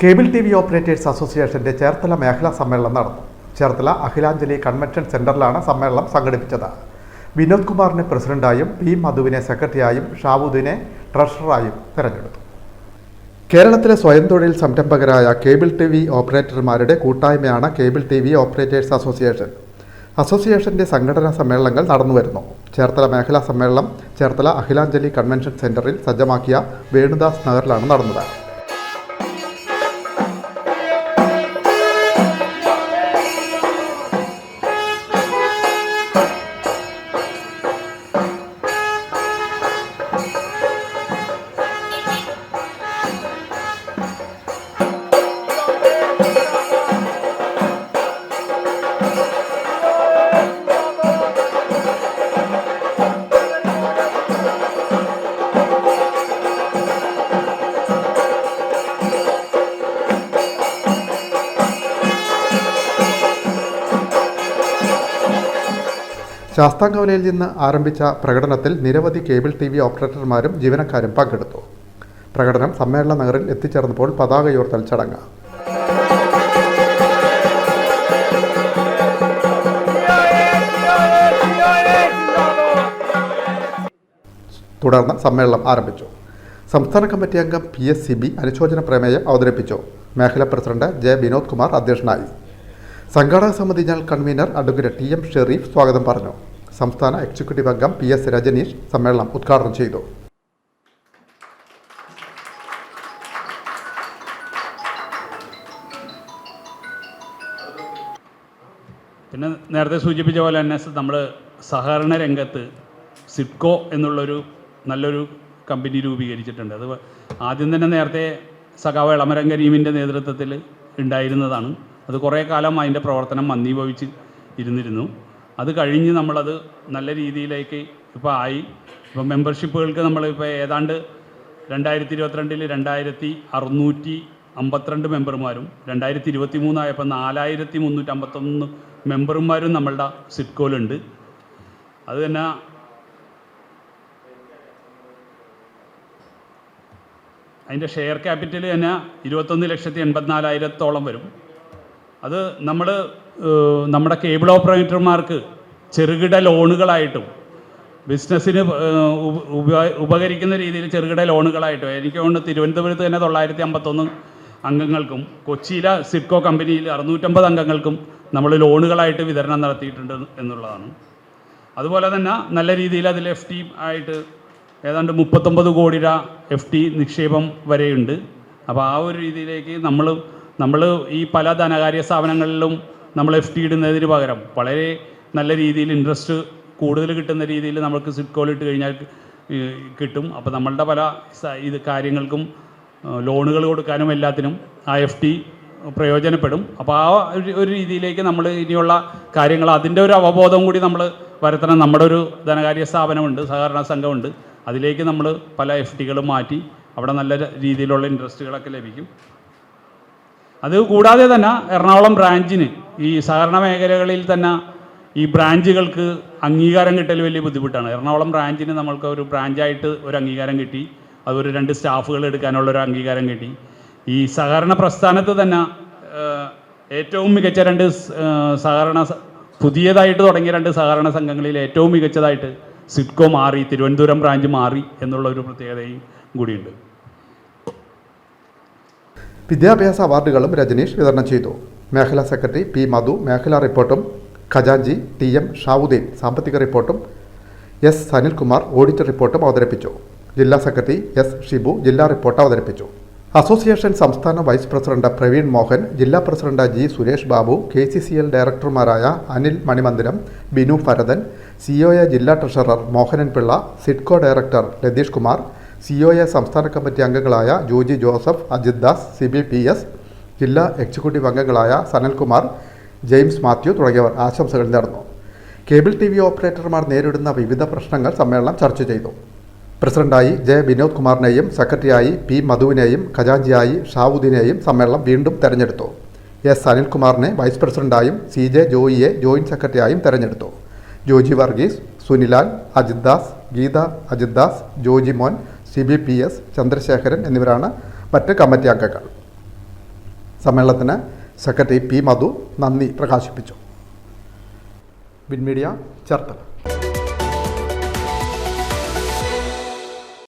Cable T V operators അസോസിയേഷന്റെ ചേർത്തല മേഖലാ സമ്മേളനം നടന്നു. ചേർത്തല അഖിലാഞ്ജലി കൺവെൻഷൻ സെന്ററിലാണ് സമ്മേളനം സംഘടിപ്പിച്ചത്. വിനോദ് കുമാറിനെ പ്രസിഡന്റായും പി മധുവിനെ സെക്രട്ടറിയായും ഷാവുദ്ദീനെ ട്രഷററായും തെരഞ്ഞെടുത്തു. കേരളത്തിലെ സ്വയം തൊഴിൽ സംരംഭകരായ കേബിൾ ടി വി ഓപ്പറേറ്റർമാരുടെ കൂട്ടായ്മയാണ് cable T V operators association. അസോസിയേഷന്റെ സംഘടനാ സമ്മേളനങ്ങൾ നടന്നുവരുന്നു ചേർത്തല മേഖലാ സമ്മേളനം ചേർത്തല അഖിലാഞ്ജലി കൺവെൻഷൻ സെന്ററിൽ സജ്ജമാക്കിയ വേണുദാസ് നഗറിലാണ് നടന്നത്. ശാസ്താംകവലയിൽ നിന്ന് ആരംഭിച്ച പ്രകടനത്തിൽ നിരവധി കേബിൾ ടി വി ഓപ്പറേറ്റർമാരും ജീവനക്കാരും പങ്കെടുത്തു. പ്രകടനം സമ്മേളന നഗറിൽ എത്തിച്ചേർന്നപ്പോൾ പതാകയോർത്തൽ ചടങ്ങ്. തുടർന്ന് സമ്മേളനം ആരംഭിച്ചു. സംസ്ഥാന കമ്മിറ്റി അംഗം പി എസ് സി ബി അനുശോചന പ്രമേയം അവതരിപ്പിച്ചു. മേഖലാ പ്രസിഡന്റ് ജെ വിനോദ് കുമാർ അധ്യക്ഷനായി. സംഘാടക സമിതി general convener advocate T M Shereef സ്വാഗതം പറഞ്ഞു. സംസ്ഥാന എക്സിക്യൂട്ടീവ് അംഗം പി എസ് രജനീഷ് സമ്മേളനം ഉദ്ഘാടനം ചെയ്തു. പിന്നെ നേരത്തെ സൂചിപ്പിച്ച പോലെ തന്നെ നമ്മൾ സഹകരണ രംഗത്ത് സിഡ്കോ എന്നുള്ളൊരു നല്ലൊരു കമ്പനി രൂപീകരിച്ചിട്ടുണ്ട്. അത് ആദ്യം തന്നെ നേരത്തെ സഖാവ് ഇളമരം കരീമിന്റെ നേതൃത്വത്തിൽ ഉണ്ടായിരുന്നതാണ്. അത് കുറേ കാലം അതിന്റെ പ്രവർത്തനം മന്ദീഭവിച്ച് ഇരുന്നിരുന്നു. അത് കഴിഞ്ഞ് നമ്മളത് നല്ല രീതിയിലേക്ക് ഇപ്പോൾ ആയി. ഇപ്പം മെമ്പർഷിപ്പുകൾക്ക് നമ്മളിപ്പോൾ ഏതാണ്ട് രണ്ടായിരത്തി ഇരുപത്തിരണ്ടിൽ രണ്ടായിരത്തി അറുന്നൂറ്റി അമ്പത്തിരണ്ട് മെമ്പർമാരും രണ്ടായിരത്തി ഇരുപത്തി മൂന്നായപ്പോൾ നാലായിരത്തി മുന്നൂറ്റി അമ്പത്തൊന്ന് മെമ്പർമാരും നമ്മളുടെ സിഡ്കോയിലുണ്ട് അത് തന്നെ അതിന്റെ ഷെയർ ക്യാപിറ്റൽ തന്നെ ഇരുപത്തൊന്ന് ലക്ഷത്തി എൺപത്തിനാലായിരത്തോളം വരും. അത് നമ്മൾ നമ്മുടെ കേബിൾ ഓപ്പറേറ്റർമാർക്ക് ചെറുകിട ലോണുകളായിട്ടും ബിസിനസ്സിന് ഉപകരിക്കുന്ന രീതിയിൽ ചെറുകിട ലോണുകളായിട്ടും എനിക്ക് തോന്നുന്നു തിരുവനന്തപുരത്ത് തന്നെ തൊള്ളായിരത്തി അമ്പത്തൊന്ന് അംഗങ്ങൾക്കും കൊച്ചിയിലെ സിഡ്കോ കമ്പനിയിൽ അറുന്നൂറ്റമ്പത് അംഗങ്ങൾക്കും നമ്മൾ ലോണുകളായിട്ട് വിതരണം നടത്തിയിട്ടുണ്ട് എന്നുള്ളതാണ്. അതുപോലെ തന്നെ നല്ല രീതിയിൽ അതിൽ എഫ് ടി ആയിട്ട് ഏതാണ്ട് മുപ്പത്തൊമ്പത് കോടി രൂപ എഫ് ടി നിക്ഷേപം വരെയുണ്ട്. അപ്പോൾ ആ ഒരു രീതിയിലേക്ക് നമ്മൾ നമ്മൾ ഈ പല ധനകാര്യ സ്ഥാപനങ്ങളിലും നമ്മൾ എഫ് ടി ഇടുന്നതിന് പകരം വളരെ നല്ല രീതിയിൽ ഇൻട്രസ്റ്റ് കൂടുതൽ കിട്ടുന്ന രീതിയിൽ നമുക്ക് സിഡ്കോൾ ഇട്ട് കഴിഞ്ഞാൽ കിട്ടും. അപ്പോൾ നമ്മളുടെ പല ഇത് കാര്യങ്ങൾക്കും ലോണുകൾ കൊടുക്കാനും എല്ലാത്തിനും ആ എഫ് ടി പ്രയോജനപ്പെടും. അപ്പോൾ ആ ഒരു രീതിയിലേക്ക് നമ്മൾ ഇനിയുള്ള കാര്യങ്ങൾ അതിന്റെ ഒരു അവബോധം കൂടി നമ്മൾ വരുത്തണം. നമ്മുടെ ഒരു ധനകാര്യ സ്ഥാപനമുണ്ട് സഹകരണ സംഘമുണ്ട്. അതിലേക്ക് നമ്മൾ പല എഫ് ടികളും മാറ്റി അവിടെ നല്ല രീതിയിലുള്ള ഇൻട്രസ്റ്റുകളൊക്കെ ലഭിക്കും. അത് കൂടാതെ തന്നെ എറണാകുളം ബ്രാഞ്ചിന് ഈ സഹകരണ മേഖലകളിൽ തന്നെ ഈ ബ്രാഞ്ചുകൾക്ക് അംഗീകാരം കിട്ടൽ വലിയ ബുദ്ധിമുട്ടാണ്. എറണാകുളം ബ്രാഞ്ചിന് നമ്മൾക്ക് ഒരു ബ്രാഞ്ചായിട്ട് ഒരു അംഗീകാരം കിട്ടി. അതൊരു രണ്ട് സ്റ്റാഫുകൾ എടുക്കാനുള്ള ഒരു അംഗീകാരം കിട്ടി. ഈ സഹകരണ പ്രസ്ഥാനത്ത് തന്നെ ഏറ്റവും മികച്ച രണ്ട് സഹകരണ പുതിയതായിട്ട് തുടങ്ങിയ രണ്ട് സഹകരണ സംഘങ്ങളിൽ ഏറ്റവും മികച്ചതായിട്ട് സിഡ്കോ മാറി തിരുവനന്തപുരം ബ്രാഞ്ച് മാറി എന്നുള്ള ഒരു പ്രത്യേകതയും കൂടിയുണ്ട്. വിദ്യാഭ്യാസ അവാർഡുകളും രജനീഷ് വിതരണം ചെയ്തു. മേഖലാ സെക്രട്ടറി പി മധു മേഖലാ റിപ്പോർട്ടും ഖജാൻജി ടി എം ഷാവുദ്ദീൻ സാമ്പത്തിക റിപ്പോർട്ടും എസ് സനിൽകുമാർ ഓഡിറ്റ് റിപ്പോർട്ടും അവതരിപ്പിച്ചു. ജില്ലാ സെക്രട്ടറി എസ് ഷിബു ജില്ലാ റിപ്പോർട്ട് അവതരിപ്പിച്ചു. അസോസിയേഷൻ സംസ്ഥാന വൈസ് പ്രസിഡന്റ് പ്രവീൺ മോഹൻ ജില്ലാ president G Suresh Babu K C C L ഡയറക്ടർമാരായ Anil Manimandiram Binu Bharathan COA ജില്ലാ treasurer Mohanan Pillai SIDCO director Latheesh Kumar COA സംസ്ഥാന കമ്മിറ്റി അംഗങ്ങളായ Joji Joseph Ajith Das C B P S ജില്ലാ executive അംഗങ്ങളായ Sanalkumar James Mathew തുടങ്ങിയവർ ആശംസകൾ നേർന്നു. കേബിൾ ടി വി ഓപ്പറേറ്റർമാർ നേരിടുന്ന വിവിധ പ്രശ്നങ്ങൾ സമ്മേളനം ചർച്ച ചെയ്തു. പ്രസിഡന്റായി ജെ വിനോദ് കുമാറിനെയും സെക്രട്ടറിയായി പി മധുവിനെയും ഖജാഞ്ചിയായി ഷാവുദ്ദീനെയും സമ്മേളനം വീണ്ടും തെരഞ്ഞെടുത്തു. എസ് അനിൽകുമാറിനെ വൈസ് പ്രസിഡന്റായും സി ജെ ജോയിയെ ജോയിന്റ് സെക്രട്ടറിയായും തെരഞ്ഞെടുത്തു. Joji Varghese Sunilal Ajith Das Geetha Ajith Das Jojimon C B P S Chandrasekharan എന്നിവരാണ് മറ്റ് കമ്മിറ്റി അംഗങ്ങൾ. സമ്മേളനത്തിന് സെക്രട്ടറി പി മധു നന്ദി പ്രകാശിപ്പിച്ചു. വിൻമീഡിയ ചേർത്തല.